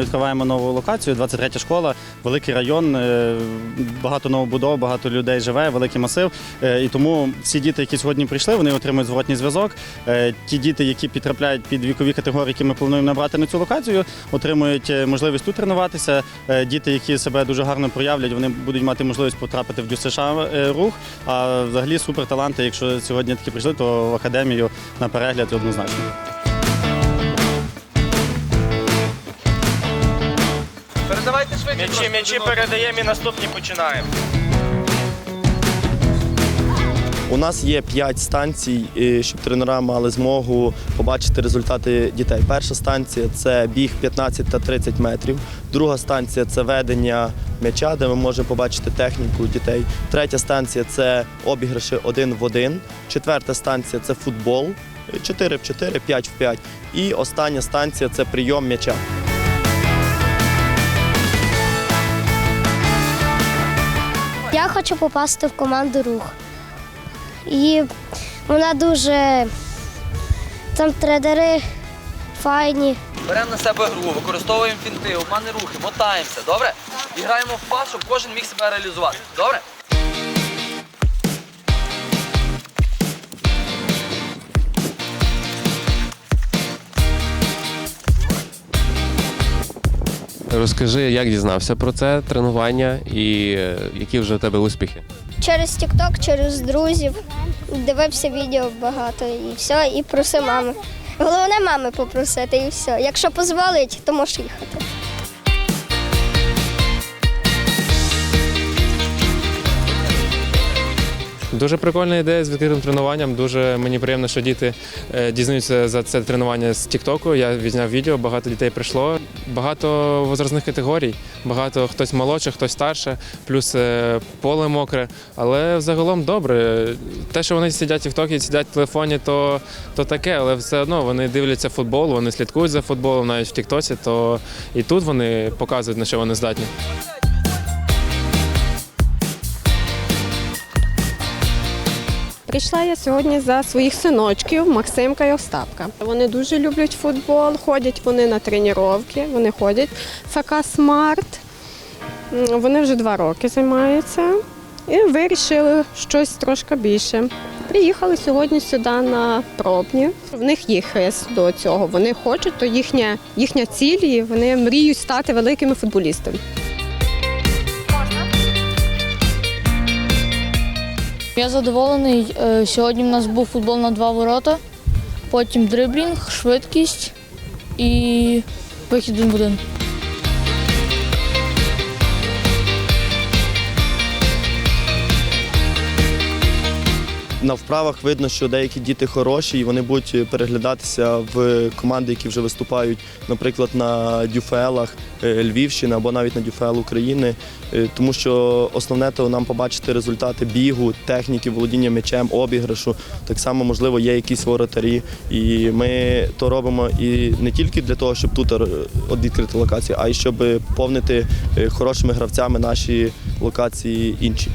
відкриваємо нову локацію. 23 школа, великий район, е, багато новобудов, багато людей живе, великий масив. Е, І тому всі діти, які сьогодні прийшли, вони отримують зворотній зв'язок. Е, Ті діти, які потрапляють під вікові категорії, які ми плануємо набрати на цю локацію, отримують можливість тут тренуватися. Діти, які себе дуже гарно проявлять, вони будуть мати можливість потрапити в ДЮСШ рух. А взагалі суперталанти, якщо сьогодні такі прийшли, то в академію на перегляд однозначно. Передавайте швидше. М'ячі, м'ячі передаємо і наступні починаємо. У нас є 5 станцій, щоб тренера мали змогу побачити результати дітей. Перша станція це біг 15 та 30 метрів. Друга станція це ведення м'яча, де ми можемо побачити техніку дітей. Третя станція це обіграші один в один. Четверта станція це футбол 4 в 4, 5 в 5. І остання станція це прийом м'яча. Я хочу попасти в команду рух. І вона дуже там тредери файні. Беремо на себе гру, використовуємо фінти, обмани рухи, мотаємося, добре? І граємо в пас, щоб кожен міг себе реалізувати. Добре? Розкажи, як дізнався про це тренування і е, які вже у тебе успіхи? Через TikTok, через друзів. Дивився відео багато і все, і просив мами. Головне мами попросити і все. Якщо дозволить, то можеш їхати. Дуже прикольна ідея з відкритим тренуванням. Дуже мені приємно, що діти е, дізнаються за це тренування з Тіктоку. Я відзняв відео, багато дітей прийшло. Багато возрастних категорій, багато хтось молодше, хтось старше, плюс е, поле мокре. Але взагалом добре. Те, що вони сидять в Тіктокі, сидять в телефоні, то, то таке, але все одно вони дивляться футбол, вони слідкують за футболом навіть в Тіктоці, то і тут вони показують, на що вони здатні. Прийшла я сьогодні за своїх синочків Максимка і Остапка. Вони дуже люблять футбол, ходять вони на тренування, вони ходять в ФК Смарт. Вони вже два роки займаються і вирішили щось трошки більше. Приїхали сьогодні сюди на пробні. В них є хист до цього. Вони хочуть, то їхня, їхня ціль, і вони мріють стати великими футболістами. Я задоволений. Е, Сьогодні в нас був футбол на два ворота, потім дриблінг, швидкість і вихід в один. На вправах видно, що деякі діти хороші, і вони будуть переглядатися в команди, які вже виступають, наприклад, на дюфелах е, Львівщини або навіть на дюфел України. Е, Тому що основне то нам побачити результати бігу, техніки, володіння м'ячем, обіграшу. Так само, можливо, є якісь воротарі. І ми то робимо і не тільки для того, щоб тут відкрити локацію, а й щоб повнити е, хорошими гравцями наші локації інші.